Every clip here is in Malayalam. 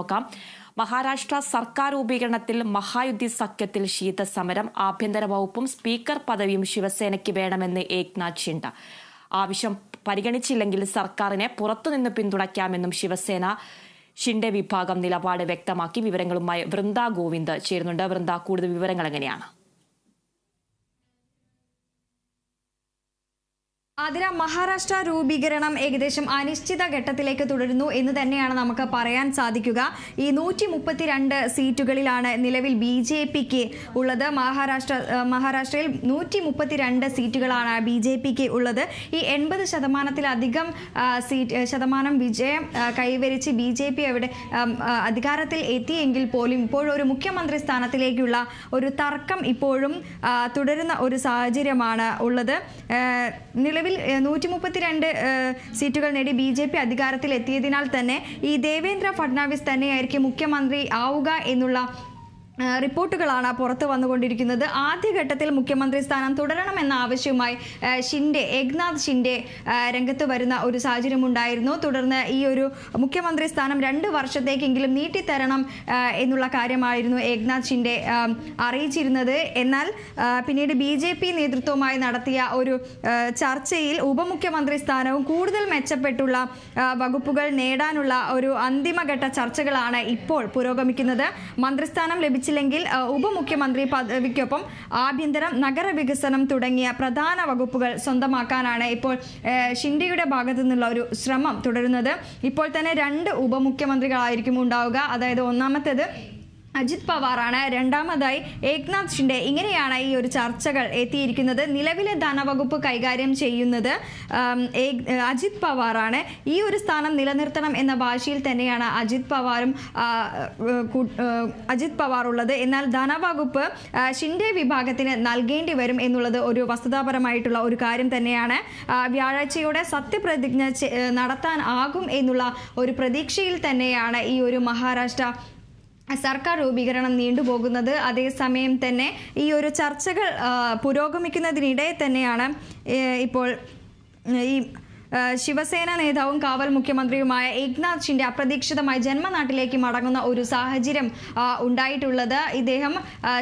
നോക്കാം. മഹാരാഷ്ട്ര സർക്കാർ രൂപീകരണത്തിൽ മഹായുദ്ധി സഖ്യത്തിൽ ശീതസമരം ആഭ്യന്തര വകുപ്പും സ്പീക്കർ പദവിയും ശിവസേനയ്ക്ക് വേണമെന്ന് ഏക്നാഥ് ഷിൻഡ. ആവശ്യം പരിഗണിച്ചില്ലെങ്കിൽ സർക്കാരിനെ പുറത്തുനിന്ന് പിന്തുണയ്ക്കാമെന്നും ശിവസേന ഷിൻഡെ വിഭാഗം നിലപാട് വ്യക്തമാക്കി. വിവരങ്ങളുമായി വൃന്ദ ഗോവിന്ദ് ചേരുന്നുണ്ട്. വൃന്ദ കൂടുതൽ വിവരങ്ങൾ എങ്ങനെയാണ്? ആതിര മഹാരാഷ്ട്ര രൂപീകരണം ഏകദേശം അനിശ്ചിത ഘട്ടത്തിലേക്ക് തുടരുന്നു എന്ന് തന്നെയാണ് നമുക്ക് പറയാൻ സാധിക്കുക. ഈ നൂറ്റി മുപ്പത്തിരണ്ട് സീറ്റുകളിലാണ് നിലവിൽ ബി ജെ പിക്ക് ഉള്ളത്. മഹാരാഷ്ട്ര മഹാരാഷ്ട്രയിൽ നൂറ്റി മുപ്പത്തിരണ്ട് സീറ്റുകളാണ് ബി ജെ പിക്ക് ഉള്ളത്. ഈ എൺപത് ശതമാനത്തിലധികം സീറ്റ് ശതമാനം വിജയം കൈവരിച്ച് ബി ജെ പി അവിടെ അധികാരത്തിൽ എത്തിയെങ്കിൽ പോലും ഇപ്പോഴൊരു മുഖ്യമന്ത്രി സ്ഥാനത്തിലേക്കുള്ള ഒരു തർക്കം ഇപ്പോഴും തുടരുന്ന ഒരു സാഹചര്യമാണ് ഉള്ളത്. ഏഹ് നിലവിൽ നൂറ്റി മുപ്പത്തിരണ്ട് സീറ്റുകൾ നേടി ബി ജെ പി അധികാരത്തിൽ എത്തിയതിനാൽ തന്നെ ഈ ദേവേന്ദ്ര ഫഡ്നാവിസ് തന്നെയായിരിക്കും മുഖ്യമന്ത്രി ആവുക എന്നുള്ള റിപ്പോർട്ടുകളാണ് പുറത്തു വന്നുകൊണ്ടിരിക്കുന്നത്. ആദ്യഘട്ടത്തിൽ മുഖ്യമന്ത്രി സ്ഥാനം തുടരണമെന്ന ആവശ്യവുമായി ഷിൻഡെ ഏക്നാഥ് ഷിൻഡെ രംഗത്ത് വരുന്ന ഒരു സാഹചര്യം ഉണ്ടായിരുന്നു തുടർന്ന് ഈ ഒരു മുഖ്യമന്ത്രി സ്ഥാനം രണ്ട് വർഷത്തേക്കെങ്കിലും നീട്ടിത്തരണം എന്നുള്ള കാര്യമായിരുന്നു ഏക്നാഥ് ഷിൻഡെ അറിയിച്ചിരുന്നത്. എന്നാൽ പിന്നീട് ബി ജെ പി നേതൃത്വവുമായി നടത്തിയ ഒരു ചർച്ചയിൽ ഉപമുഖ്യമന്ത്രി സ്ഥാനവും കൂടുതൽ മെച്ചപ്പെട്ടുള്ള വകുപ്പുകൾ നേടാനുള്ള ഒരു അന്തിമഘട്ട ചർച്ചകളാണ് ഇപ്പോൾ പുരോഗമിക്കുന്നത്. മന്ത്രിസ്ഥാനം ലഭിച്ചില്ലെങ്കിൽ ഉപമുഖ്യമന്ത്രി പദവിക്കൊപ്പം ആഭ്യന്തരം നഗരവികസനം തുടങ്ങിയ പ്രധാന വകുപ്പുകൾ സ്വന്തമാക്കാനാണ് ഇപ്പോൾ ഷിൻഡെയുടെ ഭാഗത്തു നിന്നുള്ള ഒരു ശ്രമം തുടരുന്നത്. ഇപ്പോൾ തന്നെ രണ്ട് ഉപമുഖ്യമന്ത്രികളായിരിക്കും ഉണ്ടാവുക. അതായത് ഒന്നാമത്തേത് അജിത് പവാറാണ് രണ്ടാമതായി ഏക്നാഥ് ഷിൻഡെ. ഇങ്ങനെയാണ് ഈ ഒരു ചർച്ചകൾ എത്തിയിരിക്കുന്നത്. നിലവിലെ ധനവകുപ്പ് കൈകാര്യം ചെയ്യുന്നത് അജിത് പവാറാണ്. ഈ ഒരു സ്ഥാനം നിലനിർത്തണം എന്ന ഭാഷയിൽ തന്നെയാണ് അജിത് പവാറും അജിത് പവാർ ഉള്ളത്. എന്നാൽ ധനവകുപ്പ് ഷിൻഡെ വിഭാഗത്തിന് നൽകേണ്ടി വരും എന്നുള്ളത് ഒരു വസ്തുതാപരമായിട്ടുള്ള ഒരു കാര്യം തന്നെയാണ്. വ്യാഴാഴ്ചയോടെ സത്യപ്രതിജ്ഞ നടത്താൻ ആകും എന്നുള്ള ഒരു പ്രതീക്ഷയിൽ തന്നെയാണ് ഈ ഒരു മഹാരാഷ്ട്ര സർക്കാർ രൂപീകരണം നീണ്ടുപോകുന്നത് അതേസമയം തന്നെ ഈ ഒരു ചർച്ചകൾ പുരോഗമിക്കുന്നതിനിടെ തന്നെയാണ് ഇപ്പോൾ ഈ ശിവസേന നേതാവും കാവൽ മുഖ്യമന്ത്രിയുമായ ഏക്നാഥ് ഷിൻഡെ അപ്രതീക്ഷിതമായി ജന്മനാട്ടിലേക്ക് മടങ്ങുന്ന ഒരു സാഹചര്യം ഉണ്ടായിട്ടുള്ളത്. ഇദ്ദേഹം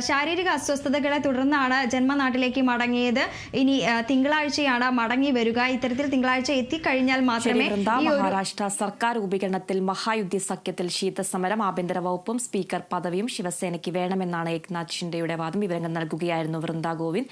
ശാരീരിക അസ്വസ്ഥതകളെ തുടർന്നാണ് ജന്മനാട്ടിലേക്ക് മടങ്ങിയത്. ഇനി തിങ്കളാഴ്ചയാണ് മടങ്ങി വരിക. ഇത്തരത്തിൽ തിങ്കളാഴ്ച എത്തിക്കഴിഞ്ഞാൽ മാത്രമേ മഹാരാഷ്ട്ര സർക്കാർ രൂപീകരണത്തിൽ മഹായുദ്ധ സഖ്യത്തിൽ ശീതസമരം ആഭ്യന്തര വകുപ്പും സ്പീക്കർ പദവിയും ശിവസേനയ്ക്ക് വേണമെന്നാണ് ഏക്നാഥ് ഷിൻഡെയുടെ വാദം. വിവരങ്ങൾ നൽകുകയായിരുന്നു വൃന്ദ ഗോവിന്ദ്.